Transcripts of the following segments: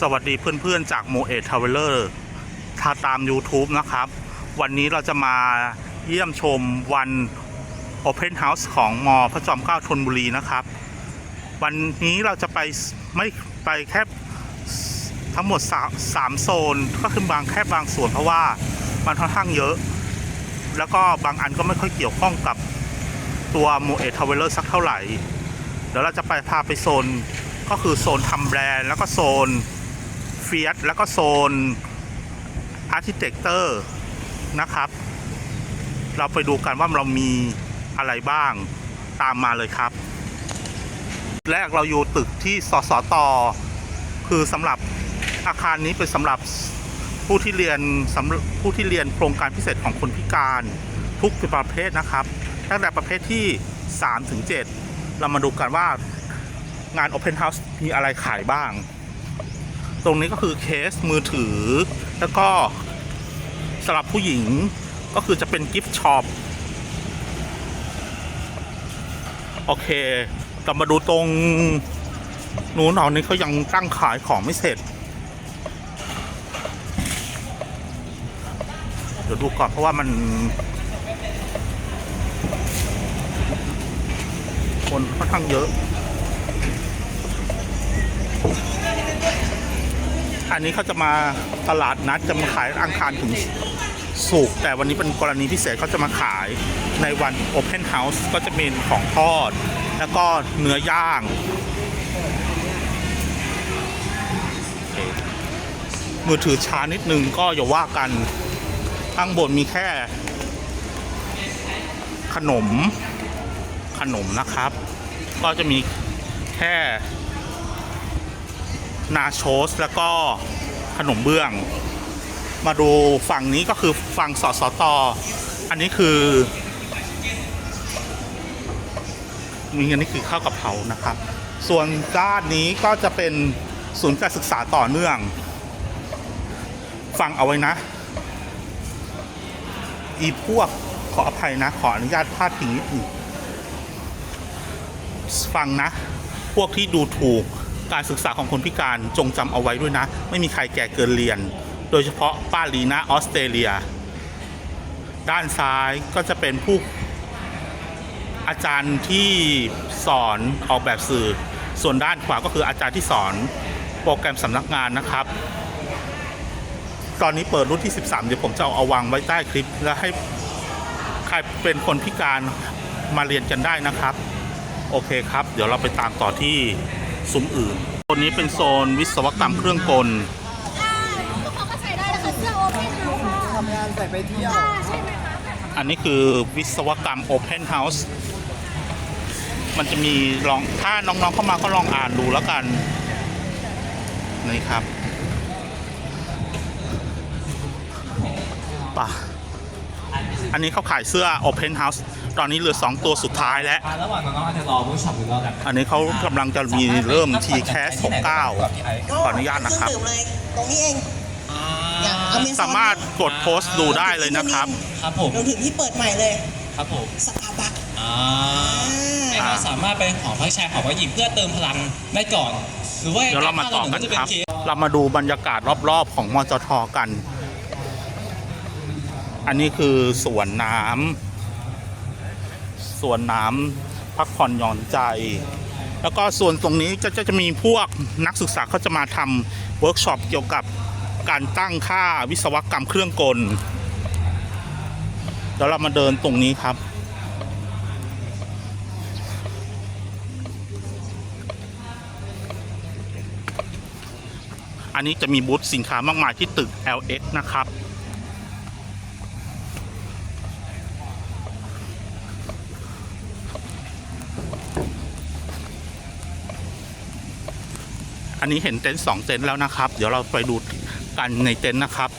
สวัสดีเพื่อนๆ จากโมเอททาวเวลเลอร์ถ้าตาม YouTube นะครับ วันนี้เราจะมาเยี่ยมชมวัน Open House ของมอพระจอมเกล้าธนบุรีนะครับ วันนี้เราจะไปไม่ไปแค่ทั้งหมดสามโซน ก็คือบางแค่บางส่วนเพราะว่ามันค่อนข้างเยอะ แล้วก็บางอันก็ไม่ค่อยเกี่ยวข้องกับตัวโมเอททาวเวลเลอร์สักเท่าไหร่ เดี๋ยวเราจะไปพาไปโซนก็คือโซนทำแบรนด์แล้วก็โซน เฟียสแล้วก็โซนอาร์ติเทคเตอร์นะครับ เราไปดูกันว่าเรามีอะไรบ้างตามมาเลยครับ แรกเราอยู่ตึกที่สสตคือสำหรับอาคารนี้เป็นสำหรับผู้ที่เรียนสำผู้ที่เรียนโครงการพิเศษของคนพิการทุกประเภทนะครับ ตั้งแต่ประเภทที่3ถึง7เรามาดูกันว่างาน Open House มีอะไรขายบ้าง ตรงนี้ก็คือเคสมือถือ แล้วก็สำหรับผู้หญิงก็คือจะเป็นกิฟต์ช็อปโอเคเรามาดูตรงนู้นหนอนี้เขายังตั้งขายของไม่เสร็จ เดี๋ยวดูก่อนเพราะว่ามัน คนค่อนข้างเยอะ อันนี้เขาจะมาตลาดนัดจะมาขายอังคารถึงสุกแต่วันนี้เป็นกรณีพิเศษเขาจะมาขายในวัน Open House ก็จะมีของทอด แล้วก็เนื้อย่าง มือถือช้านิดนึงก็อย่าว่ากัน ข้างบนมีแค่ ขนมขนมนะครับ ก็จะมีแค่ นาโชสแล้วก็ขนมเบื้อง มาดูฝั่งนี้ก็คือฝั่งสสตอันนี้คือมีอันนี้คือข้าวกะเพรานะครับ ส่วนด้านนี้ก็จะเป็นศูนย์การศึกษาต่อเนื่อง ฟังเอาไว้นะ อีพวกขออภัยนะ ขออนุญาตพาดพิงนิดหนึงฟังนะ พวกที่ดูถูก การศึกษาของคนพิการจงจำเอาไว้ด้วยนะ ไม่มีใครแก่เกินเรียน โดยเฉพาะป้าลีนาออสเตรเลีย ด้านซ้ายก็จะเป็นผู้อาจารย์ที่สอนออกแบบสื่อ ส่วนด้านขวาก็คืออาจารย์ที่สอนโปรแกรมสำนักงานนะครับ ตอนนี้เปิดรุ่นที่ 13 เดี๋ยวผมจะเอาเอาวางไว้ใต้คลิป แล้วให้ใครเป็นคนพิการมาเรียนกันได้นะครับ โอเคครับ เดี๋ยวเราไปตามต่อที่ ซุ้มอื่นโซนนี้เป็นโซนวิศวกรรมเครื่องกลก็เขาก็ใส่ได้นะคะเสื้อโอเพนเฮาส์ค่ะทำงานใส่ไปเที่ยวอ่าใช่ไหมคะอันนี้คือวิศวกรรม Open House มันจะมีลองถ้าน้องๆเข้ามาก็ลองอ่านดูแล้วกันนี่ครับป่ะอันนี้เขาขายเสื้อ Open House ตอนนี้เหลือ 2 ตัวสุดท้ายแล้ว ระหว่างน้องๆอาจจะรอเวิร์กช็อปอยู่แล้วกันอันนี้เขากำลังจะมีเริ่ม T-Cast 69ขออนุญาตนะครับเองดื่มเลยตรงนี้เองอย่างอเมซอนสามารถกดโพสต์ดูได้เลยนะครับ ครับผม รวมถึงที่เปิดใหม่เลยครับผมสตาร์บัคอ่าให้เราสามารถไปหอพักชายหอพักหญิงเพื่อเติมพลังได้ก่อน หรือว่าเดี๋ยวเรามาต่อกันจะคเป็นรับเกมเรามาดูบรรยากาศรอบๆของมจทกัน อันนี้คือสวนน้ำ สวนน้ำพักผ่อนหย่อนใจ แล้วก็ส่วนตรงนี้จะจะจะมีพวกนักศึกษาเขาจะมาทำเวิร์กช็อปเกี่ยวกับการตั้งค่าวิศวกรรมเครื่องกลเดี๋ยวเรามาเดินตรงนี้ครับ อันนี้จะมีบูธสินค้ามากมายที่ตึก LX นะครับ อันนี้เห็นเต็นท์สองเต็นท์แล้วนะครับ เดี๋ยวเราไปดูกันในเต็นท์นะครับ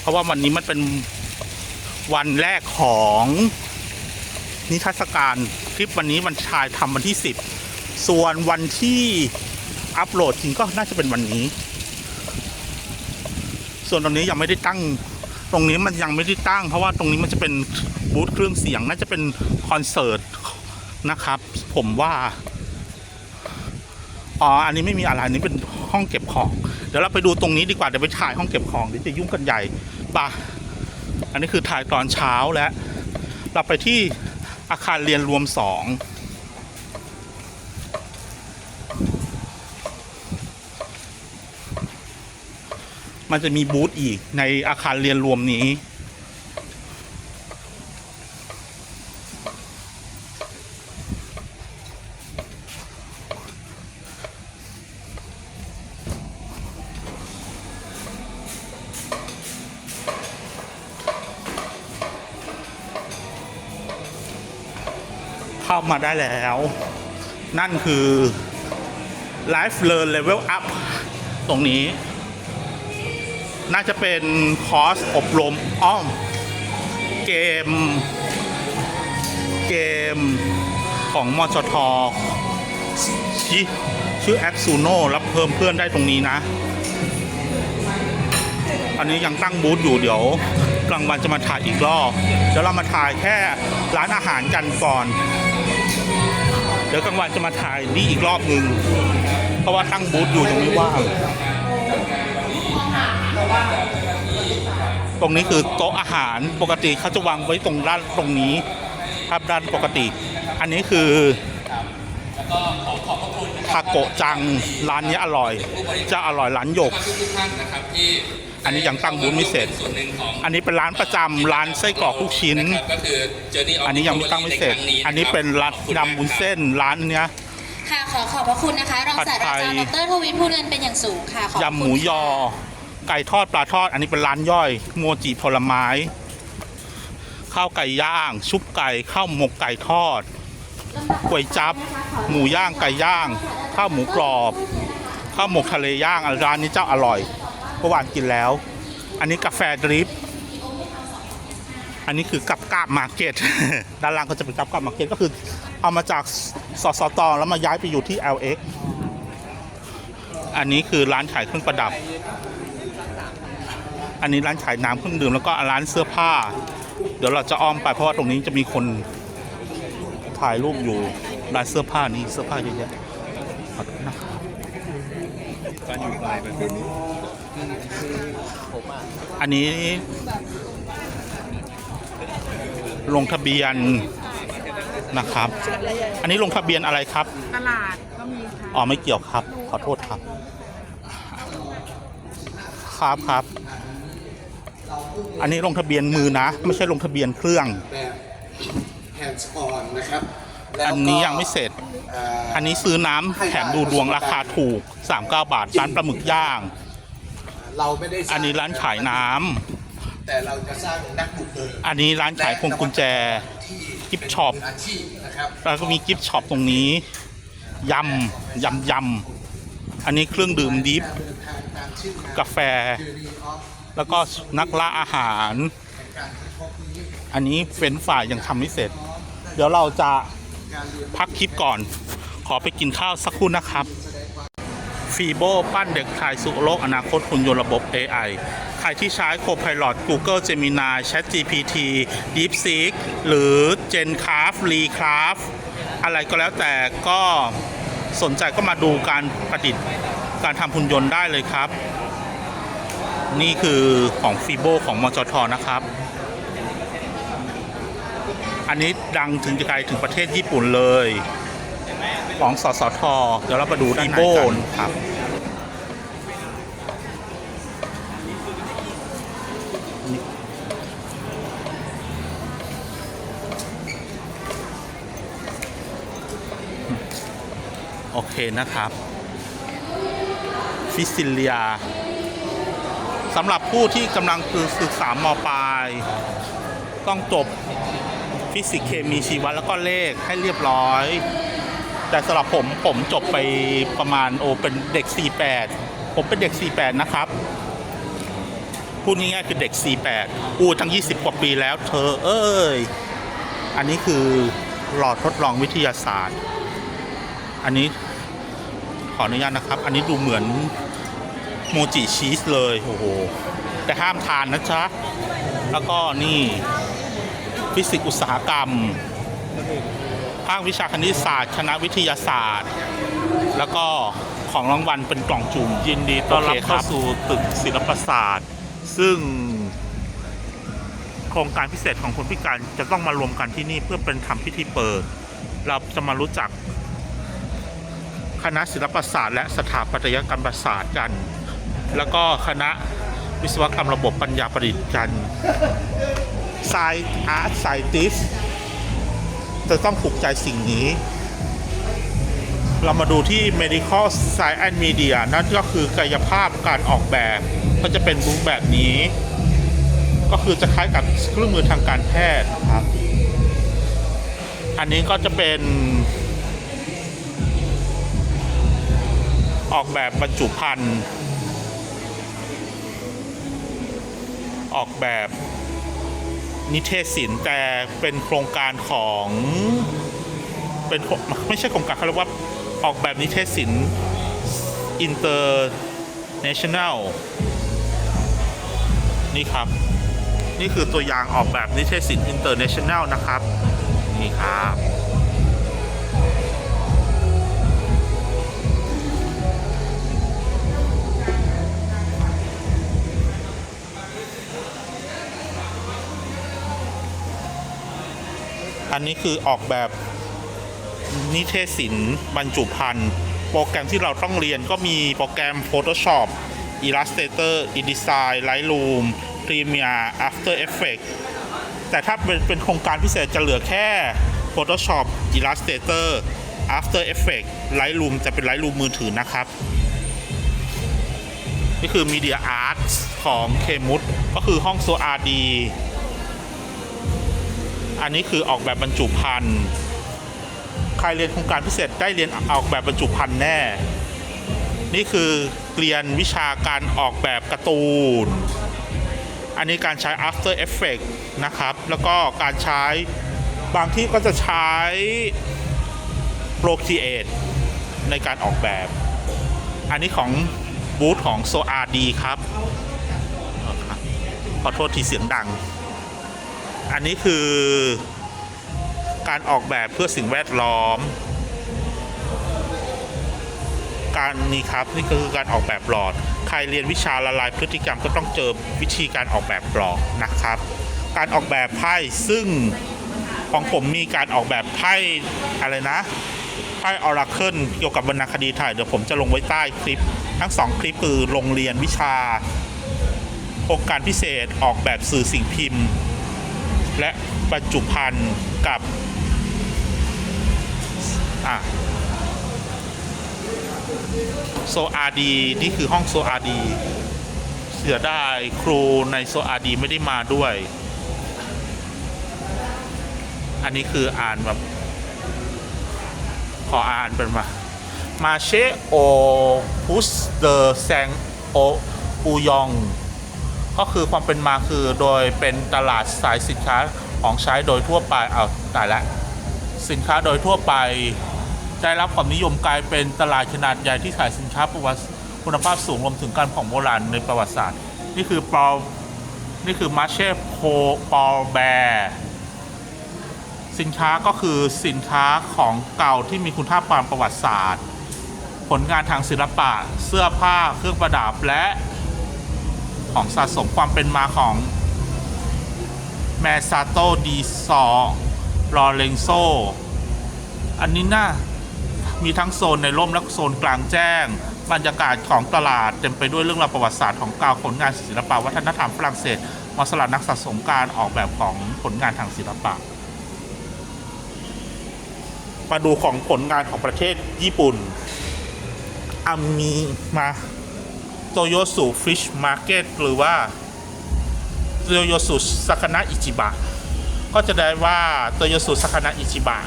เพราะว่าวันนี้มันเป็นวันแรกของนิทรรศการคลิปวันนี้วันชายทำวันที่ 10 ส่วนวันที่อัปโหลดจริงก็น่าจะเป็นวันนี้ ส่วนตรงนี้ยังไม่ได้ตั้ง ตรงนี้มันยังไม่ได้ตั้ง เพราะว่าตรงนี้มันจะเป็นบูธเครื่องเสียงน่าจะเป็นคอนเสิร์ต นะครับ ผมว่าอ๋ออันนี้ไม่มีอะไรนี้เป็นห้องเก็บของ เดี๋ยวเราไปดูตรงนี้ดีกว่าเดี๋ยวไปถ่ายห้องเก็บของเดี๋ยวจะยุ่งกันใหญ่ปะอันนี้คือถ่ายตอนเช้าแล้วเราไปที่อาคารเรียนรวมสองมันจะมีบูธอีกในอาคารเรียนรวมนี้ มาได้แล้ว นั่นคือ Life Learn Level Up ตรงนี้ น่าจะเป็นคอร์สอบรมอ้อม เกม เกมของมจทชื่อชื่อแอปซูโน่รับเพิ่มเพื่อนได้ตรงนี้นะ อันนี้ยังตั้งบูธอยู่เดี๋ยวกลางวันจะมาถ่ายอีกรอบ เดี๋ยวเรามาถ่ายแค่ร้านอาหารกันก่อน เดี๋ยวกลางวันจะมาถ่ายนี่อีกรอบหนึ่งเพราะว่าตั้งบูธอยู่ยังไม่ว่าง ตรงนี้คือโต๊ะอาหารปกติเขาจะวางไว้ตรงด้านตรงนี้ครับด้านปกติ อันนี้คือทาโกะจังร้านนี้อร่อย จะอร่อยร้านหยกทุกท่านนะครับที่ อันนี้ยังตั้งบูธไม่เสร็จส่วนหนึ่งของอันนี้เป็นร้านประจำร้านไส้กรอกลูกชิ้นนะครับก็คือ Journey of อันนี้ยังไม่ตั้งไม่เสร็จในคงอันนี้เป็นร้านยำบุญเส้นร้านเนี้ย ค่ะขอขอบพระคุณนะคะรองศาสตราจารย์ดรทวิทย์ผู้เรียนเป็นอย่างสูงค่ะขอบพระยำหคุมูณยอ ไก่ทอดปลาทอด อันนี้เป็นร้านย่อย โมจิผลไม้ ข้าวไก่ย่าง ชุบไก่ข้าวหมกไก่ทอดก๋วยจับ หมูย่างไก่ย่าง ข้าวหมูกรอบ ข้าวหมกทะเลย่างอะร้านนี้เจ้าอร่อย เมื่อวานกินแล้ว อันนี้กาแฟดริปอันนี้คือกับกาบมาร์เก็ตด้านล่างก็จะเป็นกับกาบมาร์เก็ตก็คือเอามาจากสสตแล้วมาย้ายไปอยู่ที่ LX อันนี้คือร้านขายเครื่องประดับ อันนี้ร้านขายน้ำเครื่องดื่มแล้วก็ร้านเสื้อผ้า เดี๋ยวเราจะอ้อมไปเพราะว่าตรงนี้จะมีคนถ่ายรูปอยู่ร้านเสื้อผ้านี่เสื้อผ้าเยอะแยะขอโทษนะครับอั นนี้ลงทะเบียนนะครับ อันนี้ลงทะเบียนอะไรครับ ตลาดก็มีค่ะอ๋อไม่เกี่ยวครับ ขอโทษครับ ครับครับ อันนี้ลงทะเบียนมือนะ ไม่ใช่ลงทะเบียนเครื่องแบบ hands on นะครับแล้วก็อันนี้ยังไม่เสร็จเอ่ออันนี้ซื้อน้ำแถมดูดวงราคาถูก 39 บาทร้านปลาหมึกย่าง เราไม่ได้สงอันนี้ร้านขายน้ำแต่เราจะสร้างนักบุกเบิกอันนี้ร้านขายพวงกุญแจ ที่กิฟต์ช็อป เป็นอาชีพนะครับแล้วก็มีกิฟต์ช็อปตรงนี้ยำยำยำอันนี้เครื่องดื่มดิฟเดินทางตามชื่องานกาแฟ Journey of แล้วก็นักล่าอาหารแห่งการค้นพบนี้อันนี้เฟ้นฝ่ายยังทำไม่เสร็จ เดี๋ยวเราจะการเรียนพักคลิปก่อน ขอไปกินข้าวสักครู่นะครับ ฟีโบปั้นเด็กไทยสู่โลกอนาคตคุณยนต์ระบบ AI ใครที่ใช้ Copilot Google Gemini ChatGPT DeepSeek หรือ GenCraft Recraft อะไรก็แล้วแต่ก็สนใจก็มาดูการประดิษฐ์การทำหุ่นยนต์ได้เลยครับ นี่คือของฟีโบของมจทนะครับ อันนี้ดังถึงไกลถึงประเทศญี่ปุ่นเลย ของสสทเดี๋ยวเรามาดูด้านในกันครับโอเคนะครับ ฟิสิเลียสำหรับผู้ที่กำลังคือศึกษามปลาย ต้องจบฟิสิกส์เคมีชีวะแล้วก็เลขให้เรียบร้อย แต่สำหรับผมผมจบไปประมาณโอเป็นเด็ก 48 ผมเป็นเด็ก 48 นะครับ พูดง่ายๆคือเด็ก 48 อู้ทั้ง 20 กว่าปีแล้ว เธอเอ้ย อันนี้คือหลอดทดลองวิทยาศาสตร์ อันนี้ขออนุญาตนะครับ อันนี้ดูเหมือนโมจิชีสเลย โอ้โห แต่ห้ามทานนะจ๊ะ แล้วก็นี่ ฟิสิกส์อุตสาหกรรม ภาควิชาคณิตศาสตร์ คณะวิทยาศาสตร์ แล้วก็ของรางวัลเป็นกล่องจุ่มยินดีต้อนรับเข้าสู่ตึกศิลปศาสตร์ ซึ่งโครงการพิเศษของคนพิการจะต้องมารวมกันที่นี่เพื่อเป็นทำพิธีเปิด เราจะมารู้จัก คณะศิลปศาสตร์และสถาปัตยกรรมศาสตร์กัน แล้วก็คณะวิศวกรรมระบบปัญญาประดิษฐ์กัน ไซอาร์ตไซติส จะต้องผูกใจสิ่งนี้ เรามาดูที่ medical science and media นั่นก็คือกายภาพการออกแบบก็จะเป็นรูปแบบนี้ ก็คือจะคล้ายกับเครื่องมือทางการแพทย์ครับ อันนี้ก็จะเป็น ออกแบบบรรจุภัณฑ์ออกแบบ นิเทศศิลป์แต่เป็นโครงการของเป็นไม่ใช่โครงการเขาเรียกว่าออกแบบนิเทศศิลป์อินเตอร์เนชั่นแนลนี่ครับ นี่คือตัวอย่างออกแบบนิเทศศิลป์อินเตอร์เนชั่นแนลนะครับ นี่ครับ อันนี้คือออกแบบนิเทศศิลป์บรรจุภัณฑ์ โปรแกรมที่เราต้องเรียนก็มีโปรแกรม Photoshop Illustrator InDesign Lightroom Premiere After Effects แต่ถ้าเป็นเป็นโครงการพิเศษจะเหลือแค่ Photoshop Illustrator After Effects Lightroom จะเป็น Lightroom มือถือนะครับ นี่คือ Media Arts ของเคมุดก็คือห้องโซอาดี อันนี้คือออกแบบบรรจุภัณฑ์ใครเรียนโครงการพิเศษได้เรียนออกแบบบรรจุภัณฑ์แน่ นี่คือเรียนวิชาการออกแบบการ์ตูน อันนี้การใช้ After Effects นะครับ แล้วก็การใช้บางที่ก็จะใช้ Procreate ในการออกแบบ อันนี้ของบูธของ SORD ครับ ขอโทษทีเสียงดัง อันนี้คือการออกแบบเพื่อสิ่งแวดล้อม การนี่ครับนี่คือการออกแบบหลอด ใครเรียนวิชาละลายพฤติกรรมก็ต้องเจอวิธีการออกแบบหลอดนะครับ การออกแบบไพ่ซึ่งของผมมีการออกแบบไพ่อะไรนะไพ่ออราเคิลเกี่ยวกับวรรณคดีไทยเดี๋ยวผมจะลงไว้ใต้คลิป ทั้งสองคลิปคือโรงเรียนวิชาโครงการพิเศษออกแบบสื่อสิ่งพิมพ์ และบรรจุภัณฑ์กับโซอาดีนี่คือห้องโซอาดี เสียได้ครูในโซอาดีไม่ได้มาด้วย อันนี้คืออ่านแบบ ขออ่านเป็นมา มาเชโอพุสเดอแซงโอปูยอง ก็คือความเป็นมาคือโดยเป็นตลาดสายสินค้าของใช้โดยทั่วไปเอาตายละสินค้าโดยทั่วไป ได้รับความนิยมกลายเป็นตลาดขนาดใหญ่ที่ขายสินค้าประวัติคุณภาพสูงรวมถึงการของโบราณในประวัติศาสตร์ นี่คือปอนี่คือมาเช่โพปอแบร์สินค้าก็คือสินค้าของเก่าที่มีคุณค่าทางประวัติศาสตร์ ผลงานทางศิลปะ เสื้อผ้าเครื่องประดับและ ของสะสมความเป็นมาของแมซาโตดีซอรอเรนโซ อันนี้น่ามีทั้งโซนในร่มและโซนกลางแจ้ง บรรยากาศของตลาดเต็มไปด้วยเรื่องราวประวัติศาสตร์ของก่าผลงานศิลปะวัฒนธรรมฝรั่งเศสมาสลัดนักสะสมการออกแบบของผลงานทางศิลปะ มาดูของผลงานของประเทศญี่ปุ่นอามีมา โตโยสุฟิชมาร์เก็ตหรือว่าโตโยสุสากนะอิจิบะก็จะได้ว่าโตโยสุสากนะอิจิบะ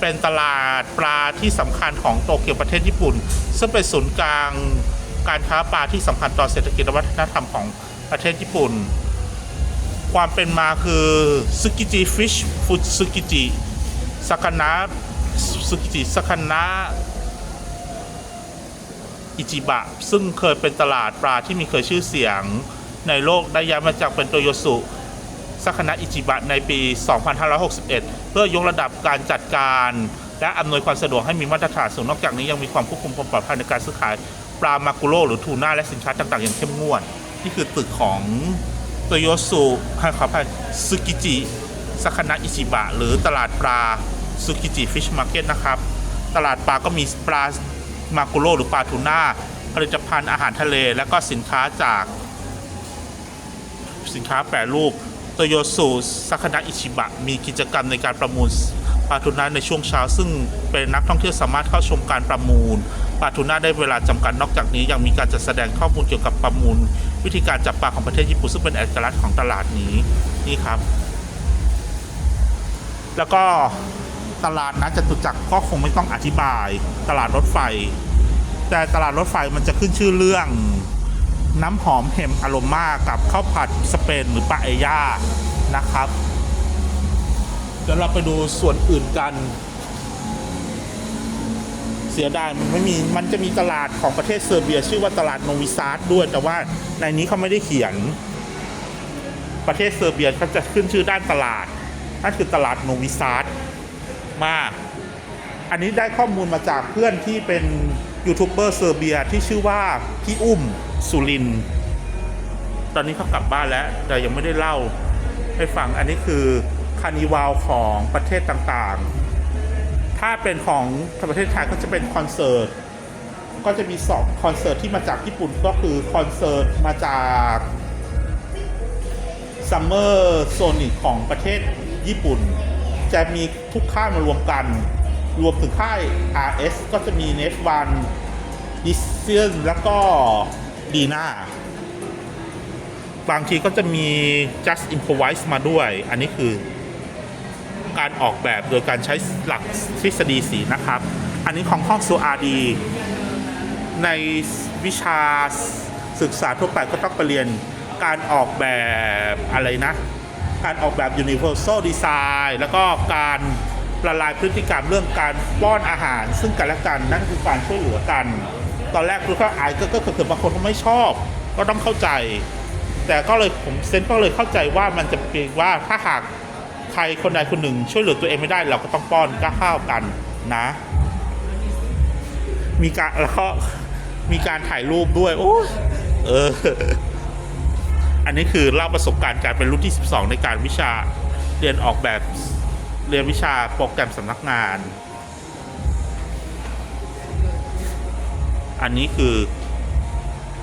เป็นตลาดปลาที่สำคัญของโตเกียวประเทศญี่ปุ่น ซึ่งเป็นศูนย์กลางการค้าปลาที่สำคัญต่อเศรษฐกิจและวัฒนธรรมของประเทศญี่ปุ่น ความเป็นมาคือซึกิจิฟิชฟุตซึกิจิสากนะซึกิจิสากนะ อิจิบะ ซึ่งเคยเป็นตลาดปลาที่มีเคยชื่อเสียงในโลกได้ย้ายมาจากเป็นโตโยสุสักคณะอิจิบะในปี 2561 เพื่อยกระดับการจัดการและอำนวยความสะดวกให้มีมาตรฐานสูงนอกจากนี้ยังมีความควบคุมความปลอดภัยในการซื้อขายปลามากุโรหรือทูน่าและสินค้าต่างๆ อย่างเข้มงวด นี่คือตึกของโตโยสุให้ขออภัยซึกิจิสัคนะอิชิบะ หรือตลาดปลาซึกิจิฟิชมาร์เก็ตนะครับ ตลาดปลาก็มีปลา มากุโรหรือปลาทูน่าผลิตภัณฑ์อาหารทะเล และก็สินค้าจาก สินค้าแปรรูปโตโยสุสัคนะอิชิบะ มีกิจกรรมในการประมูลปลาทูน่าในช่วงเช้า ซึ่งเป็นนักท่องเที่ยวสามารถเข้าชมการประมูลปลาทูน่าได้เวลาจำกัดนอกจากนี้ยังมีการจัดแสดงข้อมูลเกี่ยวกับประมูล วิธีการจับปลาของประเทศญี่ปุ่นซึ่งเป็นเอกลักษณ์ของตลาดนี้นี่ครับ แล้วก็ ตลาดนัดจตุจักรก็คงไม่ต้องอธิบาย ตลาดรถไฟ แต่ตลาดรถไฟมันจะขึ้นชื่อเรื่องน้ำหอมเห็มอโรมากับข้าวผัดสเปนหรือปาเอย่านะครับ เดี๋ยวเราไปดูส่วนอื่นกัน เสียดายมันไม่มีมันจะมีตลาดของประเทศเซอร์เบีย ชื่อว่าตลาดโนวิซาร์ดด้วย แต่ว่าในนี้เขาไม่ได้เขียน ประเทศเซอร์เบียเขาจะขึ้นชื่อด้านตลาดนั่นคือตลาดโนวิซาร์ด มากอันนี้ได้ข้อมูลมาจากเพื่อนที่เป็นยูทูบเบอร์เซอร์เบียที่ชื่อว่าพี่อุ้มสุริน ตอนนี้เขากลับบ้านแล้ว แต่ยังไม่ได้เล่าให้ฟัง อันนี้คือคานิวาลของประเทศต่างๆ ถ้าเป็นของประเทศไทยก็จะเป็นคอนเสิร์ต ก็จะมีสองคอนเสิร์ตที่มาจากญี่ปุ่นก็คือคอนเสิร์ตมาจากซัมเมอร์โซนิกของประเทศญี่ปุ่น จะมีทุกค่ายมารวมกัน รวมถึงค่าย RS ก็จะมี Net One d i s c i o n แล้วก็ดีน่าบางทีก็จะมี Just Improvise มาด้วย อันนี้คือการออกแบบโดยการใช้หลักทฤษฎีสีนะครับ อันนี้ของห้อง SORD ในวิชาศึกษาทั่วไปก็ต้องไปเรียนการออกแบบอะไรนะ การออกแบบ universal design แล้วก็การละลายพฤติกรรมเรื่องการป้อนอาหาร ซึ่งกันและกันนั่นคือการช่วยเหลือกัน ตอนแรกคือก็อายก็ก็เกิดบางคนเขาไม่ชอบ ก็ต้องเข้าใจ แต่ก็เลยผมเซนก็เลยเข้าใจว่ามันจะเป็นว่าถ้าหากใครคนใดคนหนึ่ง ช่วยเหลือตัวเองไม่ได้ เราก็ต้องป้อนก้าข้าวกันนะ มีการแล้วก็มีการถ่ายรูปด้วยโอ้เออ อันนี้คือเล่าประสบการณ์การเป็นรุ่นที่ 12 ในการวิชาเรียนออกแบบเรียนวิชาโปรแกรมสำนักงาน อันนี้คือ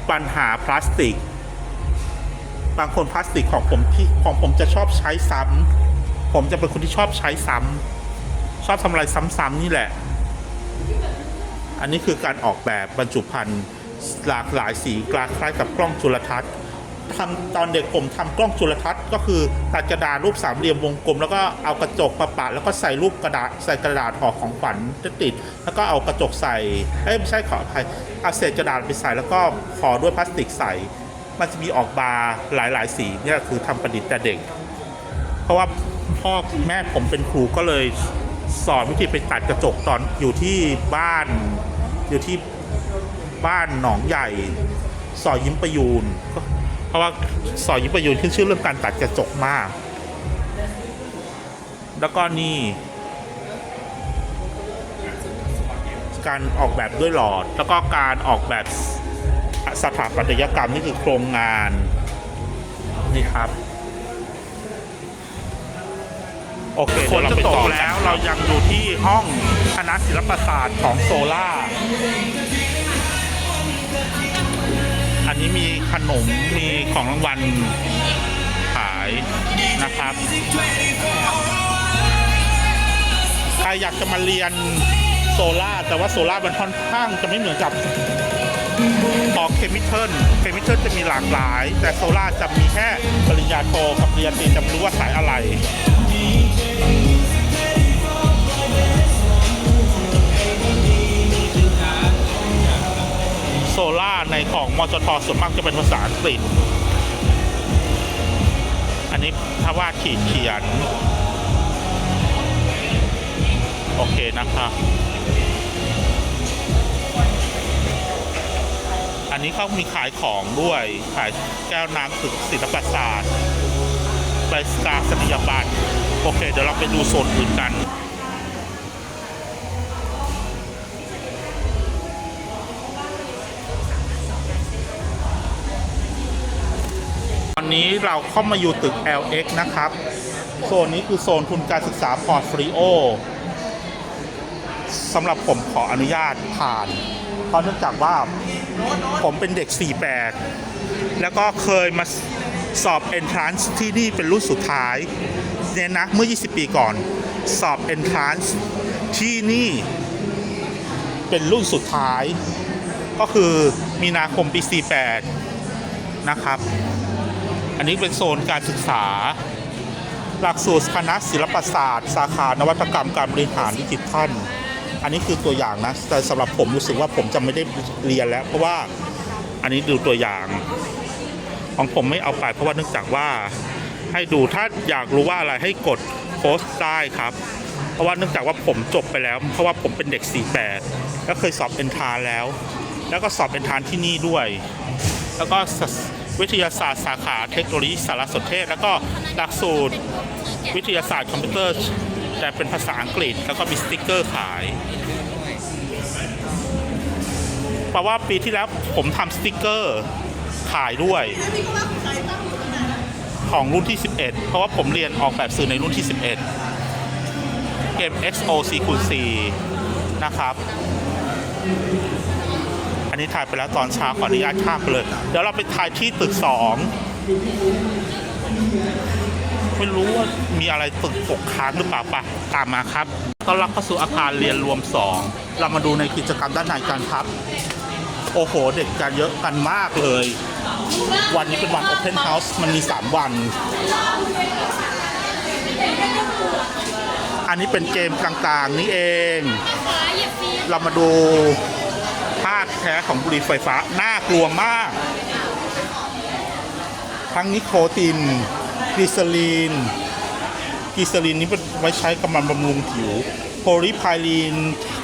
ปัญหาพลาสติก บางคนพลาสติกของผมที่ของผมจะชอบใช้ซ้ำ ผมจะเป็นคนที่ชอบใช้ซ้ำ ชอบทำอะไรซ้ำๆนี่แหละ อันนี้คือการออกแบบบรรจุภัณฑ์หลากหลายสีกลาคล้ายกับกล้องจุลทรรศน์ ทำตอนเด็กผมทำกล้องจุลทรรศน์ก็คือตัดกระดาษรูปสามเหลี่ยมวงกลม แล้วก็เอากระจกมาปะแล้วก็ใส่รูปกระดาษใส่กระดาษห่อของขวัญติด แล้วก็เอากระจกใส่เอ้ยไม่ใช่ขออภัยเอาเศษกระดาษไปใส่แล้วก็ห่อด้วยพลาสติกใส่ มันจะมีออกบาร์หลายๆ สีเนี่ยคือทำประดิษฐ์แต่เด็ก เพราะว่าพ่อแม่ผมเป็นครูก็เลยสอนวิธีไปตัดกระจกตอนอยู่ที่บ้าน อยู่ที่บ้านหนองใหญ่ซอยยิ้มประยูนก็ ราะว่าซอยยิ้มประยูนขึ้นชื่อเรื่องการตัดกระจกมาก แล้วก็นี่การออกแบบด้วยหลอด แล้วก็การออกแบบสถาปัตยกรรมนี่คือโครงงาน นี่ครับ โอเคฝนจะตกแล้วเรายังอยู่ที่ห้องคณะศิลปศาสตร์ของโซล่าันนี้มีขนมมีของรางวัลขายนะครับ ใครอยากจะมาเรียนโซล่าแต่ว่าโซล่ามันค่อนข้างจะไม่เหมือนกับออกเคมิเทิลเคมิเทิลจะมีหลากหลาย แต่โซล่าจะมีแค่ปริญญาโทกับปริญญาตรีจะรู้ว่าสายอะไร โซล่าในของมจทส่วนมากจะเป็นภาษาอังกฤษ อันนี้ถ้าว่าขีดเขียน โอเคนะครับอันนี้เขามีขายของด้วย ขายแก้วน้ำตึกศิลปศาสตร์ใบสตาร์สนิยบัตรโอเค เดี๋ยวเราไปดูโซนอื่นกัน วันนี้เราเข้ามาอยู่ตึก LX นะครับ โซนนี้คือโซนทุนการศึกษาพอร์ตฟรีโอสำหรับผมขออนุญาตผ่าน เพราะเนื่องจากว่าผมเป็นเด็ก 48 แล้วก็เคยมาสอบ Entrance ที่นี่เป็นรุ่นสุดท้ายเนี่ยนะเมื่อ 20 ปีก่อน สอบ Entrance ที่นี่เป็นรุ่นสุดท้าย ก็คือมีนาคมปี 48 นะครับ อันนี้เป็นโซนการศึกษา หลักสูตรคณะศิลปศาสตร์ สาขานวัตกรรมการบริหารดิจิทัลอันนี้คือตัวอย่างนะแต่สำหรับผมรู้สึกว่าผมจะไม่ได้เรียนแล้ว เพราะว่าอันนี้ดูตัวอย่าง ของผมไม่เอาไปเพราะว่าเนื่องจากว่าให้ดูถ้าอยากรู้ว่าอะไรให้กดโพสต์ได้ครับ เพราะว่าเนื่องจากว่าผมจบไปแล้ว เพราะว่าผมเป็นเด็ก 48 แล้วเคยสอบเอ็นทานแล้ว แล้วก็สอบเอ็นทานที่นี่ด้วย แล้วก็ วิทยาศาสตร์สาขาเทคโนโลยีสารสนเทศ แล้วก็หลักสูตรวิทยาศาสตร์คอมพิวเตอร์ แต่เป็นภาษาอังกฤษ แล้วก็มีสติกเกอร์ขายแปลว่าปีที่แล้วผมทำสติกเกอร์ขายด้วย ของรุ่นที่ 11 เพราะว่าผมเรียนออกแบบสื่อในรุ่นที่ 11 เกม XO 4คูณ4นะครับ อันนี้ถ่ายไปแล้วตอนเช้าขออนุญาตข้ามไปเลย เดี๋ยวเราไปถ่ายที่ตึก2ไม่รู้ว่ามีอะไรตึกตกค้างหรือเปล่าปะตามมาครับต้อนรับเข้าสู่อาคารเรียนรวม 2 เรามาดูในกิจกรรมด้านในกันครับ โอ้โห เด็กกันเยอะกันมากเลย วันนี้เป็นวัน Open House มันมี 3 วัน อันนี้เป็นเกมต่างๆ นี่เอง เรามาดู ธาตุแท้ของบุหรี่ไฟฟ้า น่ากลัวมาก ทั้งนิโคตินกลิเซอรีนกลิเซอรีนนี้เป็นไว้ใช้กำมันบำรุงผิว โพลีไพลีน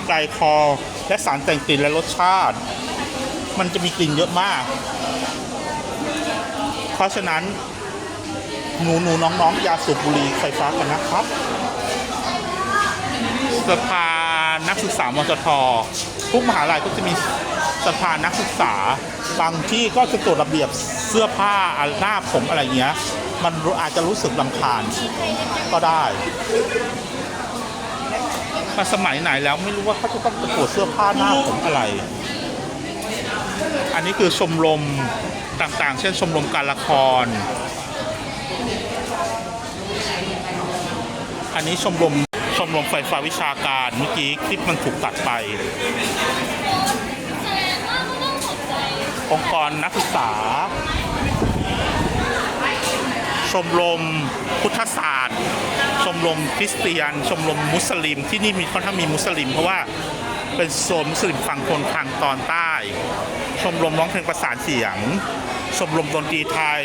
ไกลคอและสารแต่งกลิ่นและรสชาติ มันจะมีกลิ่นเยอะมาก เพราะฉะนั้น หนูหนูน้องๆอย่าสูบบุหรี่ไฟฟ้ากันนะครับสภา นักศึกษามจททุกมหาลัยก็จะมีสภานักศึกษา บางที่ก็จะตรวจระเบียบเสื้อผ้าหน้าผมอะไรเงี้ย มันอาจจะรู้สึกลำคาญก็ได้มาสมัยไหนแล้วไม่รู้ว่าเขาจะต้องตรวจเสื้อผ้าหน้าผมอะไร อันนี้คือชมรมต่างๆ เช่นชมรมการละคร อันนี้ชมรมชม รมไฟฟ้าวิชาการเมื่อกี้คลิปมันถูกตัดไป องค์กรนักศึกษา ชมรมพุทธศาสตร์ ชมรมคริสเตียน ชมรมมุสลิมที่นี่มีค่อนข้างมีมุสลิม เพราะว่าเป็นโซนมุสลิมฝั่งทนทางตอนใต้ ชมรมร้องเพลงประสานเสียง ชมรมดนตรีไทย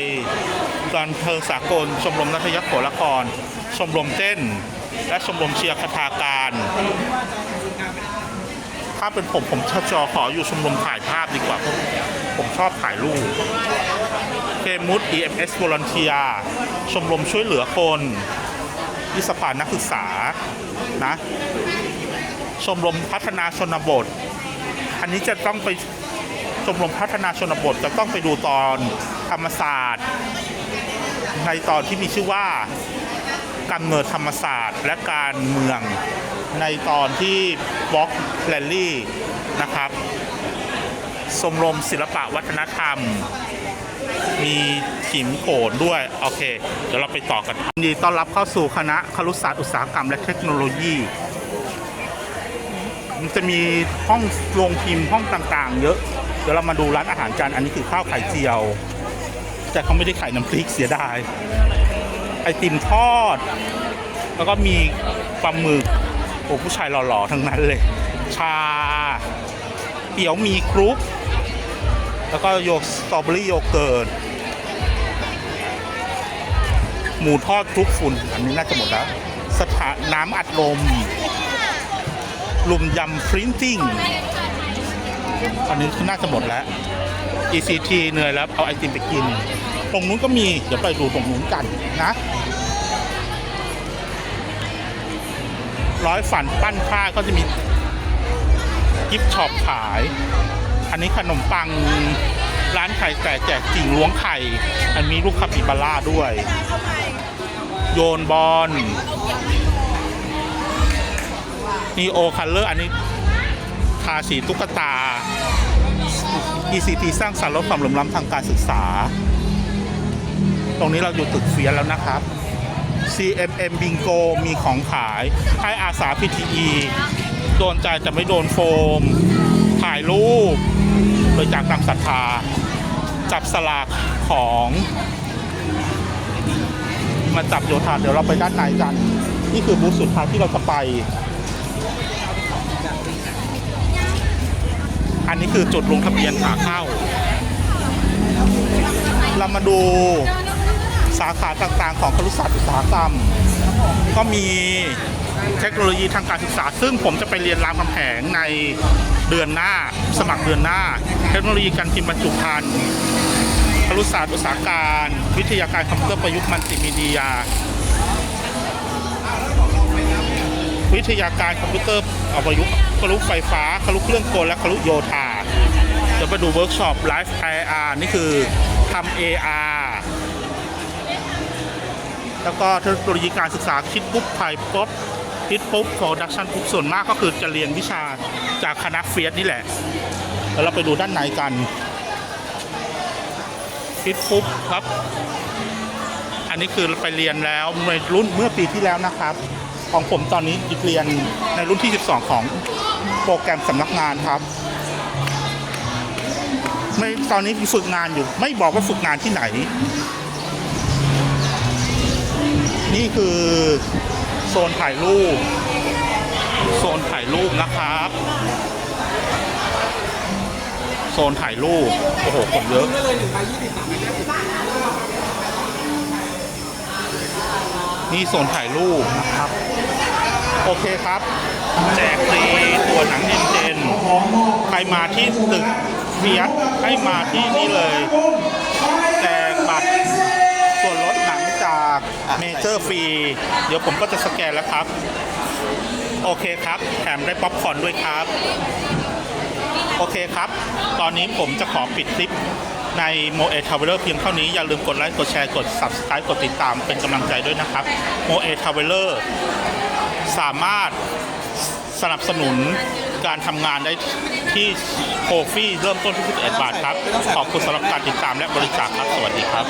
ดนเพลิงสากล ชมรมนัทยโขละครชมรมเต้น และชมรมเชียร์คาถาการถ้าเป็นผมผมจะจอขออยู่ชมรมถ่ายภาพดีกว่าเพราะผมชอบถ่ายรูปเคมุด EMS Volunteer ชมรมช่วยเหลือคนวิสภานักศึกษานะชมรมพัฒนาชนบท อันนี้จะต้องไปชมรมพัฒนาชนบทจะต้องไปดูตอนธรรมศาสตร์ ในตอนที่มีชื่อว่า กำเนิดธรรมศาสตร์ และการเมืองในตอนที่บล็อกแลลี่นะครับชมรมศิลปะวัฒนธรรม มีขิมโขนด้วย โอเค เดี๋ยวเราไปต่อกันยินดีต้อนรับเข้าสู่คณะครุศาสตร์อุตสาหกรรมและเทคโนโลยีมันจะมีห้องโรงพิมพ์ห้องต่างๆ เยอะ เดี๋ยวเรามาดูร้านอาหารกัน อันนี้คือข้าวไข่เจียว แต่เขาไม่ได้ขายน้ำพริกเสียดาย ไอติมทอด แล้วก็มีปลาหมึกโอ้ผู้ชายหล่อๆทั้งนั้นเลย ชาเตี๋ยวมีครุกแล้วก็โยสตรอเบอรี่โยเกิร์ตหมูทอดคลุกฝุ่น อันนี้น่าจะหมดแล้ว สถานน้ำอัดลมลุมยำพรินติ้งอันนี้น่าจะหมดแล้ว ECT เหนื่อยแล้ว เอาไอติมไปกิน ตรงนู้นก็มี เดี๋ยวไปดูตรงนู้นกันนะ ร้อยฝันปั้นผ้าก็จะมีกิฟช็อปขาย อันนี้ขนมปังร้านไข่แต่แจกกิ่งล้วงไข่ อันมีลูกคาปิบาร่าด้วย โยนบอลนีโอคัลเลอร์อันนี้ทาสีตุ๊กตา ECT สร้างสรรค์ความเหลื่อมล้ำทางการศึกษา ตรงนี้เราอยู่ตึกเฟียสแล้วนะครับ CMM Bingo มีของขายให้อาสา PTE โดนใจจะไม่โดนโฟม ถ่ายรูปโดยจากตามศรัทธา จับสลากของ มาจับโยธาเดี๋ยวเราไปด้านในกัน นี่คือบูธสุดท้ายที่เราจะไป อันนี้คือจุดลงทะเบียนขาเข้า เรามาดูาขาต่างๆ ของครุศาสตร์อุตสาหกรรม ก็มีเทคโนโลยีทางการศึกษา ซึ่งผมจะไปเรียนรามคำแหงในเดือนหน้า สมัครเดือนหน้า เทคโนโลยีการพิมพ์บรรจุภัณฑ์ครุศาสตร์อุตสาหการ วิทยาการคอมพิวเตอร์ประยุกต์มัลติมีเดีย วิทยาการคอมพิวเตอร์อประยุกต์คลุไฟฟ้าคลุเครื่องกลและคลุโยธาเดี๋ยวไปดูเวิร์กช็อปไลฟ์ IR นี่คือทำ AR แล้วก็เทคโนโลยีการศึกษาคิดปุ๊บถ่ายปุ๊บคิดปุ๊บโปรดักชันปุ๊บส่วนมากก็คือจะเรียนวิชาจากคณะเฟียสนี่แหละ แล้วเราไปดูด้านในกัน คิดปุ๊บครับ อันนี้คือไปเรียนแล้วในรุ่นเมื่อปีที่แล้วนะครับ ของผมตอนนี้เรียนในรุ่นที่ 12 ของโปรแกรมสำนักงานครับไม่ตอนนี้ฝึกงานอยู่ ไม่บอกว่าฝึกงานที่ไหน นี่คือโซนถ่ายรูป โซนถ่ายรูปนะครับ โซนถ่ายรูป โอ้โห คนเยอะนี่โซนถ่ายรูปนะครับ โอเคครับ แจกฟรีตัวหนังเย็นเจนใครมาที่ตึกเฟียสให้มาที่นี่เลย แจกบัตร นังเมเจอร์ฟรี เดี๋ยวผมก็จะสแกนแล้วครับ โอเคครับ แถมได้ป๊อปคอร์นด้วยครับ โอเคครับ ตอนนี้ผมจะขอปิดคลิปในโมเอทาวเวลเลอร์เพียงเท่านี้ อย่าลืมกดไลค์ กดแชร์ กด Subscribe กดติดตามเป็นกำลังใจด้วยนะครับโมเอทาวเวลเลอร์สามารถสนับสนุนการทำงานได้ที่โคฟี่เริ่มต้นที่11บาทครับ ขอบคุณสำหรับการติดตามและบริจาคครับ สวัสดีครับ